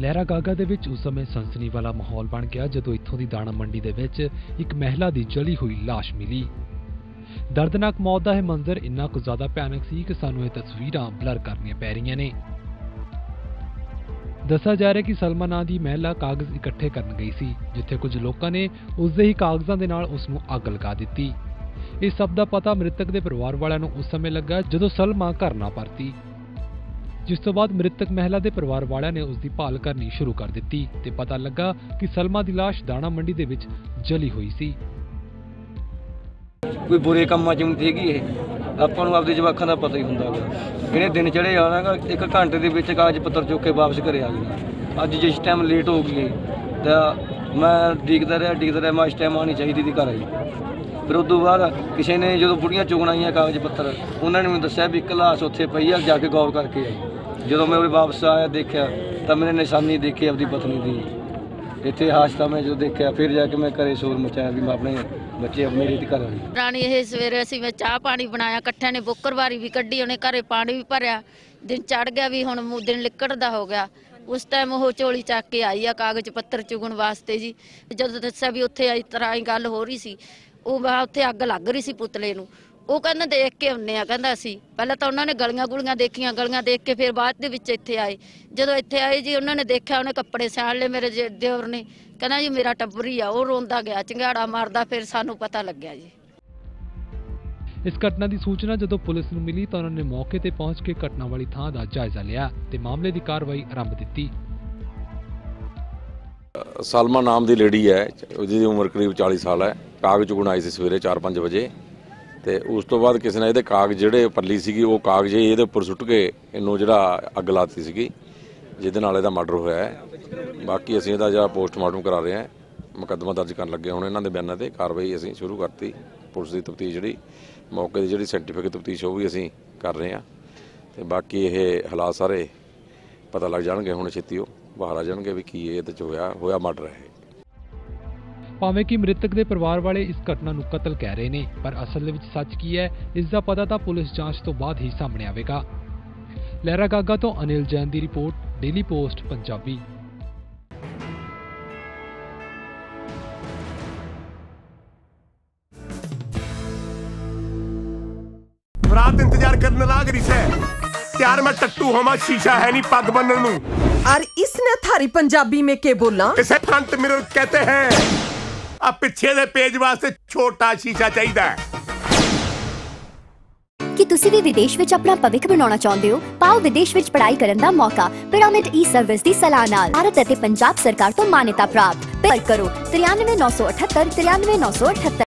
ਲਹਿਰਾ ਗਾਗਾ ਦੇ ਵਿੱਚ ਉਸ ਸਮੇਂ ਸਨਸਨੀ ਵਾਲਾ ਮਾਹੌਲ ਬਣ ਗਿਆ ਜਦੋਂ ਇੱਥੋਂ ਦੀ ਦਾਣਾ ਮੰਡੀ ਦੇ ਵਿੱਚ ਇੱਕ ਮਹਿਲਾ ਦੀ ਜਲੀ ਹੋਈ ਲਾਸ਼ ਮਿਲੀ। ਦਰਦਨਾਕ ਮੌਤ ਦਾ ਇਹ ਮੰਜ਼ਰ ਇੰਨਾ ਕੁ ਜ਼ਿਆਦਾ ਭਿਆਨਕ ਸੀ ਕਿ ਸਾਨੂੰ ਇਹ ਤਸਵੀਰਾਂ ਬਲਰ ਕਰਨੀਆਂ ਪੈ ਰਹੀਆਂ ਨੇ। ਦੱਸਿਆ ਜਾ ਰਿਹਾ ਕਿ ਸਲਮਾ ਨਾਂ ਦੀ ਮਹਿਲਾ ਕਾਗਜ਼ ਇਕੱਠੇ ਕਰਨ ਗਈ ਸੀ, ਜਿੱਥੇ ਕੁਝ ਲੋਕਾਂ ਨੇ ਉਸ ਦੇ ਹੀ ਕਾਗਜ਼ਾਂ ਦੇ ਨਾਲ ਉਸ ਨੂੰ ਅੱਗ ਲਗਾ ਦਿੱਤੀ। ਇਸ ਸਭ ਦਾ ਪਤਾ ਮ੍ਰਿਤਕ ਦੇ ਪਰਿਵਾਰ ਵਾਲਿਆਂ ਨੂੰ ਉਸ ਸਮੇਂ ਲੱਗਾ ਜਦੋਂ ਸਲਮਾ ਘਰ ਨਾ ਪਰਤੀ। ਜਿਸ ਤੋਂ ਬਾਅਦ ਮ੍ਰਿਤਕ ਮਹਿਲਾ ਦੇ ਪਰਿਵਾਰ ਵਾਲਿਆਂ ਨੇ ਉਸ ਦੀ ਭਾਲ ਕਰਨੀ ਸ਼ੁਰੂ ਕਰ ਦਿੱਤੀ ਤੇ ਪਤਾ ਲੱਗਾ ਕਿ ਸਲਮਾ ਦੀ ਲਾਸ਼ ਦਾਣਾ ਮੰਡੀ ਦੇ ਵਿੱਚ ਜਲੀ ਹੋਈ ਸੀ। ਕੋਈ ਬੁਰੇ ਕੰਮਾਂ 'ਚ ਹੁੰਦੀ ਹੈਗੀ ਇਹ? ਆਪਾਂ ਨੂੰ ਆਪਦੇ ਜਵਾਕਾਂ ਦਾ ਪਤਾ ਹੀ ਹੁੰਦਾ ਗਾ ਇਹਨੇ ਦਿਨ ਚੜੇ ਆਉਣਾਗਾ ਇੱਕ ਘੰਟੇ ਦੇ ਵਿੱਚ ਕਾਗਜ਼ ਪੱਤਰ ਚੁੱਕ ਕੇ ਵਾਪਸ ਘਰੇ ਆ ਗਈ ਅੱਜ ਜਿਸ ਟਾਈਮ ਲੇਟ ਹੋ ਗਈ ਤਾਂ ਮੈਂ ਡੀਕਦਾ ਰਿਹਾ ਡੀਕਦਾ ਰਿਹਾ, ਮੈਂ ਇਸ ਟਾਈਮ ਆਉਣੀ ਚਾਹੀਦੀ ਦੀ ਘਰ ਆਈ। ਫਿਰ ਉਸ ਤੋਂ ਬਾਅਦ ਕਿਸੇ ਨੇ ਜਦੋਂ ਬੁੜੀਆਂ ਚੁਗਣ ਆਈਆਂ ਕਾਗਜ਼ ਪੱਤਰ, ਉਹਨਾਂ ਨੇ ਮੈਨੂੰ ਦੱਸਿਆ ਵੀ ਇੱਕ ਲਾਸ਼ ਉੱਥੇ ਪਈ ਆ, ਜਾ ਕੇ ਗੌਰ ਕਰਕੇ ਆਈ। ਜਦੋਂ ਮੈਂ ਉਰੇ ਵਾਪਸ ਆਇਆ, ਦੇਖਿਆ, ਤਾਂ ਮੈंने ਨਿਸ਼ਾਨੀ ਦੇਖੀ ਆਪਦੀ ਪਤਨੀ ਦੀ। ਇੱਥੇ ਹਾਸਤਾ ਮੈਂ ਜਦੋਂ ਦੇਖਿਆ, ਫਿਰ ਜਾ ਕੇ ਮੈਂ ਘਰੇ ਸ਼ੋਰ ਮਚਾਇਆ ਵੀ ਮੈਂ ਆਪਣੇ ਬੱਚੇ ਮੇਰੇ ਤੇ ਘਰ ਆਈ ਰਾਣੀ, ਇਹ ਸਵੇਰੇ ਅਸੀਂ ਮੈਂ ਚਾਹ ਪਾਣੀ ਬਣਾਇਆ, ਇਕੱਠਿਆਂ ਨੇ ਬੁੱਕਰਵਾਰੀ ਵੀ ਕੱਢੀ, ਉਹਨੇ ਘਰੇ ਪਾਣੀ ਵੀ ਭਰਿਆ। ਦਿਨ ਚੜ ਗਿਆ ਵੀ ਹੁਣ ਮੂੰਹ ਦਿਨ ਲਿਕੜਦਾ ਹੋ ਗਿਆ। ਉਸ ਟਾਈਮ ਉਹ ਝੋਲੀ ਚੱਕ ਕੇ ਆਈ ਆ ਕਾਗਜ਼ ਪੱਤਰ ਚੁਗਣ ਵਾਸਤੇ ਜੀ। ਜਦੋਂ ਦੱਸਿਆ ਵੀ ਉੱਥੇ ਇਸ ਤਰ੍ਹਾਂ ਹੀ ਗੱਲ ਹੋ ਰਹੀ ਸੀ। ਉਹ ਮੈਂ ਉੱਥੇ ਅੱਗ ਲੱਗ ਰਹੀ ਸੀ ਪੁਤਲੇ ਨੂੰ। ਉਹ ਕਹਿੰਦਾ ਦੇਖ ਕੇ ਆਉਂਦੇ ਆ ਕਹਿੰਦਾ ਅਸੀਂ। ਪਹਿਲਾਂ ਤਾਂ ਉਹਨਾਂ ਨੇ ਗਲੀਆਂ ਗੁਲੀਆਂ ਦੇਖੀਆਂ ਗਲੀਆਂ ਦੇਖ ਕੇ ਫਿਰ ਬਾਅਦ ਦੇ ਵਿੱਚ ਇੱਥੇ ਆਏ। ਜਦੋਂ ਇੱਥੇ ਆਏ ਜੀ ਉਹਨਾਂ ਨੇ ਦੇਖਿਆ ਉਹਨੇ ਕੱਪੜੇ ਸਿਆਣ ਲਏ ਮੇਰੇ ਜੇ- ਦਿਓਰ ਨੇ। ਕਹਿੰਦਾ ਜੀ ਮੇਰਾ ਟੱਬਰੀ ਆ ਉਹ ਰੋਂਦਾ ਗਿਆ ਚੰਗਾੜਾ ਮਾਰਦਾ ਫਿਰ ਸਾਨੂੰ ਪਤਾ ਲੱਗਿਆ ਜੀ। ਇਸ ਘਟਨਾ ਦੀ ਸੂਚਨਾ ਜਦੋਂ ਪੁਲਿਸ ਨੂੰ ਮਿਲੀ ਤਾਂ ਉਹਨਾਂ ਨੇ ਮੌਕੇ ਤੇ ਪਹੁੰਚ ਕੇ ਘਟਨਾ ਵਾਲੀ ਥਾਂ ਦਾ ਜਾਇਜ਼ਾ ਲਿਆ ਤੇ ਮਾਮਲੇ ਦੀ ਕਾਰਵਾਈ ਆਰੰਭ ਦਿੱਤੀ। ਸਲਮਾ ਨਾਮ ਦੀ ਲੇਡੀ ਹੈ ਜਿਹਦੀ ਉਮਰ ਕਰੀਬ 40 ਸਾਲ ਹੈ। ਕਾਗਜ਼ ਚੁਗਣ ਆਈ ਸੀ ਸਵੇਰੇ 4-5 ਵਜੇ ਤੇ ਉਸ ਤੋਂ ਬਾਅਦ ਕਿਸੇ ਨੇ ਇਹਦੇ ਕਾਗਜ਼ ਜਿਹੜੇ ਪੱਲੀ ਸੀਗੀ ਉਹ ਕਾਗਜ਼ ਇਹਦੇ ਉੱਪਰ ਸੁੱਟ ਕੇ ਇਹਨੂੰ ਜਿਹੜਾ ਅੱਗ ਲਾਤੀ ਸੀਗੀ, ਜਿਹਦੇ ਨਾਲ ਇਹਦਾ ਮਰਡਰ ਹੋਇਆ ਹੈ ਬਾਕੀ ਅਸੀਂ ਇਹਦਾ ਜਿਹੜਾ ਪੋਸਟਮਾਰਟਮ ਕਰਾ ਰਹੇ ਹਾਂ, ਮੁਕੱਦਮਾ ਦਰਜ ਕਰਨ ਲੱਗੇ ਹੁਣ ਇਹਨਾਂ ਦੇ ਬਿਆਨਾਂ ਤੇ, ਕਾਰਵਾਈ ਅਸੀਂ ਸ਼ੁਰੂ ਕਰਤੀ, ਪੁਲਿਸ ਦੀ ਤਫਤੀਸ਼ ਜਿਹੜੀ, ਮੌਕੇ ਦੀ ਜਿਹੜੀ ਸਾਇੰਟੀਫਿਕ ਤਫਤੀਸ਼ ਉਹ ਵੀ ਅਸੀਂ ਕਰ ਰਹੇ ਹਾਂ ਤੇ ਬਾਕੀ ਇਹ ਹਾਲਾਤ ਸਾਰੇ ਪਤਾ ਲੱਗ ਜਾਣਗੇ ਹੁਣ ਛੇਤੀ ਉਹ ਬਾਹਰ ਆ ਜਾਣਗੇ ਵੀ ਕੀ ਇਹਦੇ ਚ ਹੋਇਆ ਹੋਇਆ ਮਰਡਰ ਹੈ ਇਹ। ਭਾਵੇਂ ਕਿ ਮ੍ਰਿਤਕ ਦੇ ਪਰਿਵਾਰ ਵਾਲੇ ਇਸ ਘਟਨਾ ਨੂੰ ਕਤਲ ਕਹਿ ਰਹੇ ਨੇ ਪਰ ਅਸਲ ਦੇ ਵਿੱਚ ਸੱਚ ਕੀ ਹੈ ਇਸ ਦਾ ਪਤਾ ਤਾਂ ਪੁਲਿਸ ਜਾਂਚ ਤੋਂ ਬਾਅਦ ਹੀ ਸਾਹਮਣੇ ਆਵੇਗਾ ਲਹਿਰਾ ਗਾਗਾ ਤੋਂ ਅਨਿਲ ਜੈਨ ਦੀ ਰਿਪੋਰਟ ਡੇਲੀ ਪੋਸਟ ਪੰਜਾਬੀ ਰਾਤ ਇੰਤਜ਼ਾਰ ਕਰਨ ਲੱਗ ਰਹੀ ਸੈ ਤਿਆਰ ਮੈਂ ਟੱਟੂ ਹੋਵਾਂ ਸ਼ੀਸ਼ਾ ਹੈ ਨਹੀਂ ਪੱਗ ਬੰਨਣ ਨੂੰ और इसने थारी पंजाबी में के बोला ਕਿਸੇ ਫਰੰਟ ਮਿਰਰ ਕਹਤੇ ਹੈ ਆ ਪਿੱਛੇ ਦੇ ਪੇਜ ਵਾਸਤੇ ਛੋਟਾ ਸ਼ੀਸ਼ਾ ਚਾਹੀਦਾ ਹੈ। ਕੀ ਤੁਸੀਂ ਵੀ ਵਿਦੇਸ਼ ਵਿੱਚ ਆਪਣਾ ਭਵਿੱਖ ਬਣਾਉਣਾ ਚਾਹੁੰਦੇ ਹੋ, ਪਾਓ ਵਿਦੇਸ਼ ਵਿੱਚ ਪੜ੍ਹਾਈ ਕਰਨ ਦਾ ਮੌਕਾ, ਪਿਰਾਮਿਡ ਈ ਸਰਵਿਸ ਦੀ ਸਲਾਹ ਨਾਲ। ਭਾਰਤ ਅਤੇ ਪੰਜਾਬ ਸਰਕਾਰ ਤੋਂ ਮਾਨਤਾ ਪ੍ਰਾਪਤ। ਪਰ ਕਰੋ 93978 93978